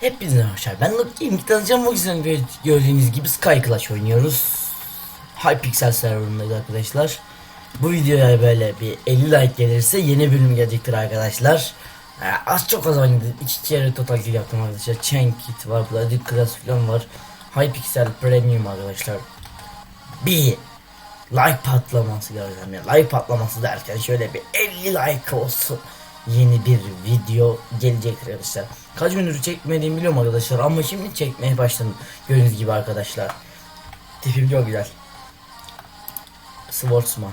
Hepinize hoşlar. Ben Luke Gaming tanıtacağım. Bu yüzden gö- gördüğünüz gibi Sky Clash oynuyoruz. Hypixel serverındayız arkadaşlar. Bu videoya böyle bir 50 like gelirse yeni bölüm gelecektir arkadaşlar. Ee, az çok az oynadım. İki kere total kill yaptım arkadaşlar. Chain Kit var. Bloody Class falan var. Hypixel Premium arkadaşlar. Bir like patlaması göreceğim ya. Like patlaması derken şöyle bir 50 like olsun. Yeni bir video gelecek arkadaşlar. Kaç gündür çekmediğimi biliyorum arkadaşlar ama şimdi çekmeye başladım. Gördüğünüz gibi arkadaşlar. Tipim çok güzel. Sportsman.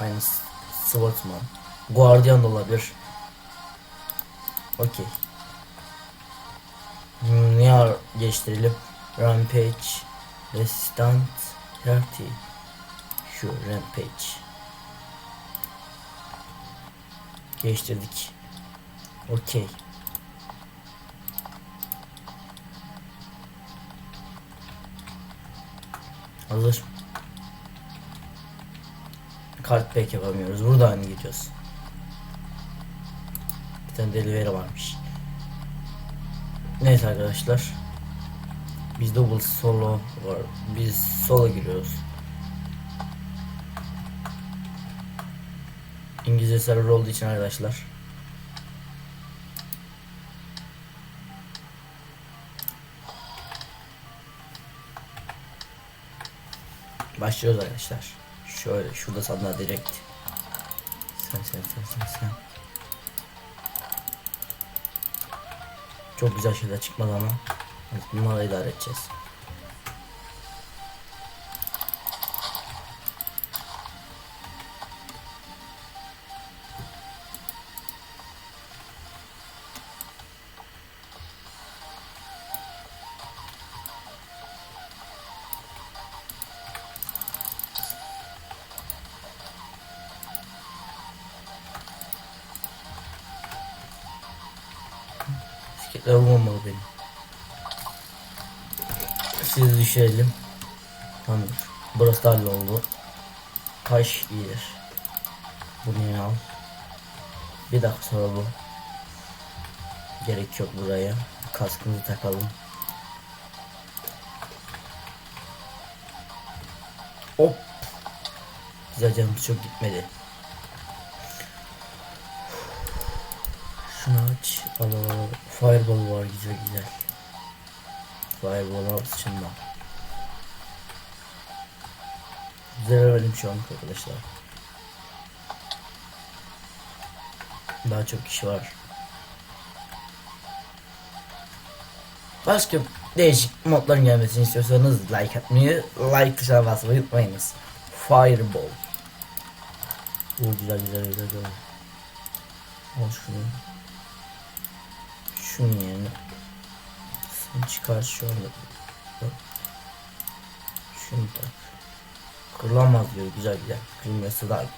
Aynı s- Sportsman. Guardian da olabilir. Okey. Hmm, ne geçtirelim? Rampage. Resistant 30. Şu Rampage. Geçtirdik. Okey. Hazır. Kart pek yapamıyoruz. Burada aynı gidiyoruz. Bir tane delivery varmış. Neyse arkadaşlar. Biz double solo var. Biz solo giriyoruz. İngilizce server olduğu için arkadaşlar. Başlıyoruz arkadaşlar. Şöyle şurada sandığa direkt. Sen sen sen sen sen. Çok güzel şeyler çıkmadı ama. Bunları idare edeceğiz. Olmamalı benim. Sizi düşürelim. Tamam. Burası da oldu. Taş iyidir. Bunu al. Bir dakika sonra bu. Gerek yok buraya. Kaskımızı takalım. Hop. Güzel canımız çok gitmedi. Şunu aç. Al al. Fireball var güzel güzel. Fireball al şundan. Güzel öğrendim şu an arkadaşlar. Daha çok kişi var. Başka değişik modların gelmesini istiyorsanız like atmayı, like tuşuna basmayı unutmayınız. Fireball. Bu güzel güzel güzel güzel. Al şunu. Şunun yerine. Sen çıkar. Bak. Şunu tak. Kırılamaz diyor güzel güzel. Kırılması daha iyi.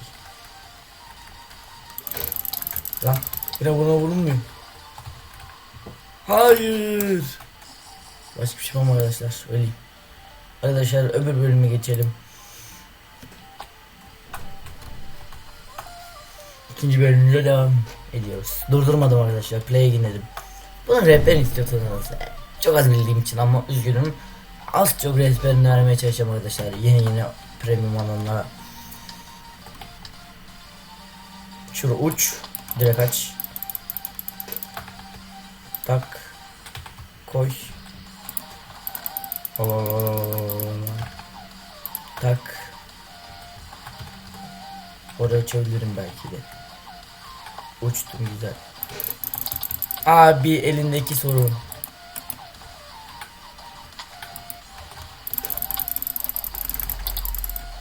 Lan bir de buna vurulmuyor. Hayır. Başka bir şey yapamam arkadaşlar. Öleyim. Arkadaşlar öbür bölüme geçelim. İkinci bölümde devam ediyoruz. Durdurmadım arkadaşlar. Play'e gidelim. Bunun rehberini istiyorsanız e, çok az bildiğim için ama üzgünüm. Az çok rehberini vermeye çalışacağım arkadaşlar. Yeni yeni premium alanlara. Şuraya uç. Direkt aç. Tak. Koy. Al, al, al, al, al. Tak. Oraya açabilirim belki de. Uçtum güzel. Abi elindeki sorun.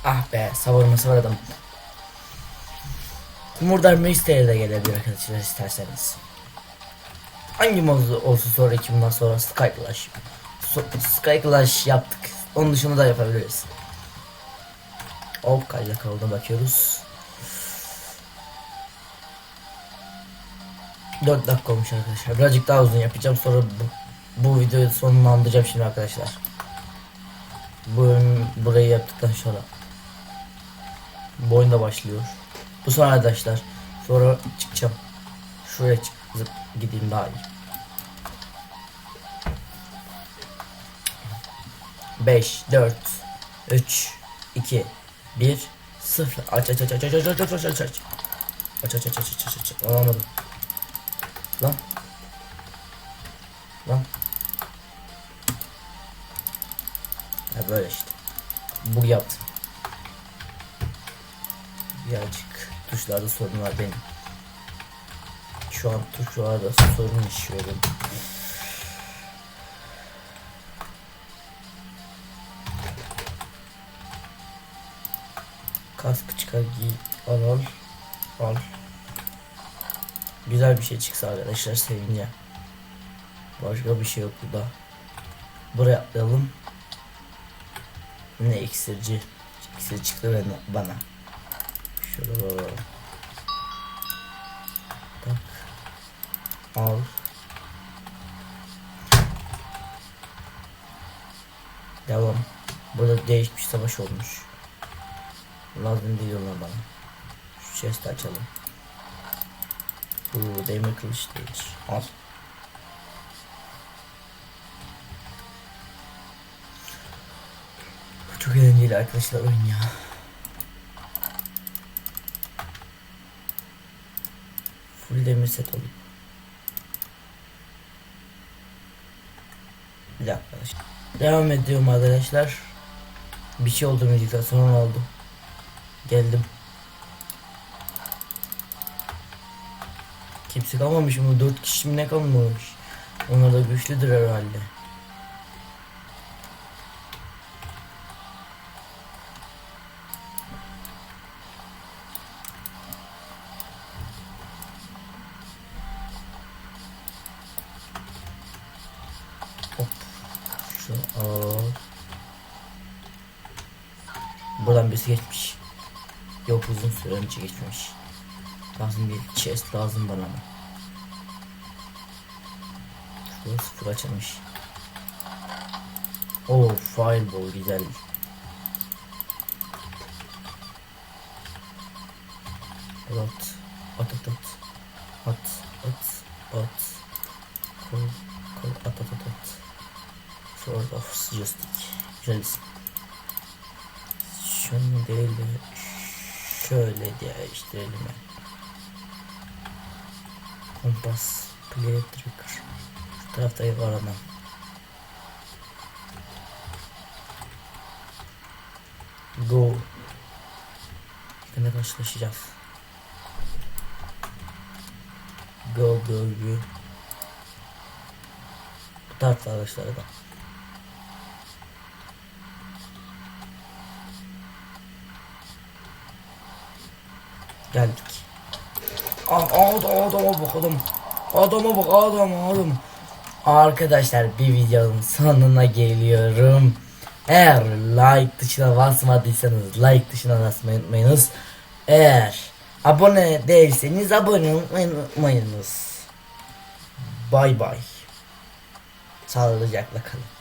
Ah be savurması var adam. Murdar Meister'e de gelebilir arkadaşlar isterseniz. Hangi mod olsun sonraki bundan sonra Sky Clash. So Sky Clash yaptık. Onun dışında da yapabiliriz. Hop kayda kaldı bakıyoruz. 4 dakika olmuş arkadaşlar. Birazcık daha uzun yapacağım sonra bu, bu videoyu sonlandıracağım şimdi arkadaşlar. Bu burayı yaptıktan sonra bu oyun da başlıyor. Bu sonra arkadaşlar sonra çıkacağım. Şuraya çık zıp gideyim daha iyi. 5 4 3 2 1 0 aç aç aç aç aç aç aç aç aç aç aç aç aç aç aç aç aç alamadım lan. Lan. Ya böyle işte. Bu yaptım. Birazcık tuşlarda sorun var benim. Şu an tuşlarda sorun yaşıyorum kaskı çıkar giy al al al güzel bir şey çıksa arkadaşlar sevince. Başka bir şey yok burada. Buraya atlayalım. Ne iksirci? İksir çıktı bana, şöyle tak. Al. Devam. Burada değişmiş savaş olmuş. Lazım değil ona bana. Şu chest'i açalım. Bu demir kılıç değil. Al. Çok eğlenceli arkadaşlar oyun ya. Full demir set alayım. Bir dakika arkadaşlar. Devam ediyorum arkadaşlar. Bir şey oldu müzikten sonra oldu? Geldim. Kimse kalmamış mı? Dört kişi mi ne kalmamış? Onlar da güçlüdür herhalde. Hop. Şunu al. Buradan birisi geçmiş. Yok uzun süre önce geçmemiş. Lazım bir chest lazım bana. Şurada sıfır açılmış. Oo fireball güzel. At at at at at at at kol kol at at at at Sword of Justice güzel isim. Şunu değil de şöyle değiştirelim. Yani. Kompas, play tracker. Şu tarafta var adam. Go. Yine karşılaşacağız. Go go go. Bu tarafta arkadaşlar adam. Geldik. Adam, adama bak adam. Adama bak adam adam. Arkadaşlar bir videonun sonuna geliyorum. Eğer like tuşuna basmadıysanız like tuşuna basmayı unutmayınız. Eğer abone değilseniz abone olmayı unutmayınız. Bay bay. Sağlıcakla kalın.